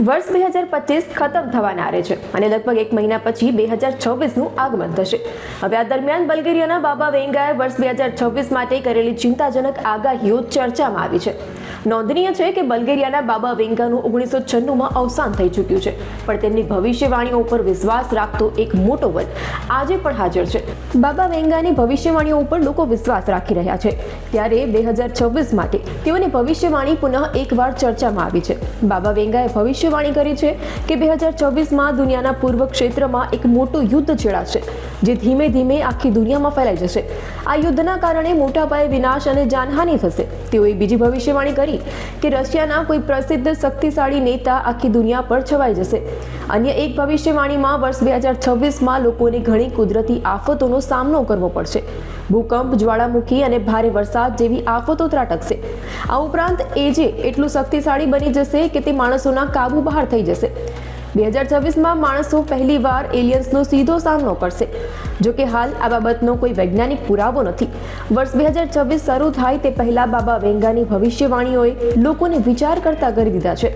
વર્ષ બે હજાર પચીસ ખતમ થવાના આરે છે અને લગભગ એક મહિના પછી બે હજાર છવ્વીસનું આગમન થશે. હવે આ દરમિયાન બલ્ગેરિયાના બાબા વેંગાએ વર્ષ બે હજાર છવ્વીસ માટે કરેલી ચિંતાજનક આગાહીઓ ચર્ચામાં આવી છે. નોંધનીય છે કે બલ્ગેરિયાના બાબા વેંગાનું ઓગણીસો છન્નુંમાં અવસાન થઈ ચૂક્યું છે. પણ તેમની ભવિષ્યવાણીઓ ઉપર વિશ્વાસ રાખતો એક મોટો વર્ગ આજે પણ હાજર છે. બાબા વેંગાની ભવિષ્યવાણીઓ ઉપર લોકો વિશ્વાસ રાખી રહ્યા છે. ત્યારે બે હજાર છવ્વીસ માટે તેઓની ભવિષ્યવાણી પુનઃ એકવાર ચર્ચામાં આવી છે. બાબા વેંગાએ ભવિષ્યવાણી કરી છે કે બે હજાર છવ્વીસમાં દુનિયાના પૂર્વ ક્ષેત્રમાં એક મોટું યુદ્ધ છેડાશે. જે ધીમે ધીમે આખી દુનિયામાં ફેલાઈ જશે. આ યુદ્ધના કારણે મોટા પાયે વિનાશ અને જાનહાનિ થશે. તેઓએ બીજી ભવિષ્યવાણી કરી કે રશિયાના કોઈ પ્રસિદ્ધ શક્તિશાળી નેતા આખી દુનિયા પર છવાઈ જશે. અન્ય એક ભવિષ્યવાણીમાં વર્ષ બે હજાર છવ્વીસમાં લોકોને ઘણી કુદરતી આફતોનો સામનો કરવો પડશે. ભૂકંપ, જ્વાળામુખી અને ભારે વરસાદ જેવી આફતો ત્રાટકશે. આ ઉપરાંત એ જે એટલું શક્તિશાળી બની જશે કે તે માણસોના કાબુ બહાર થઈ જશે. બે હજાર છવ્વીસમાં માણસો પહેલીવાર એલિયન્સનો સીધો સામનો કરશે. જો કે હાલ આ બાબતનો કોઈ વૈજ્ઞાનિક પુરાવો નથી. વર્ષ બે હજાર છવ્વીસ શરૂ થાય તે પહેલા બાબા વેંગાની ભવિષ્યવાણીઓએ લોકોને વિચાર કરતા કરી દીધા છે.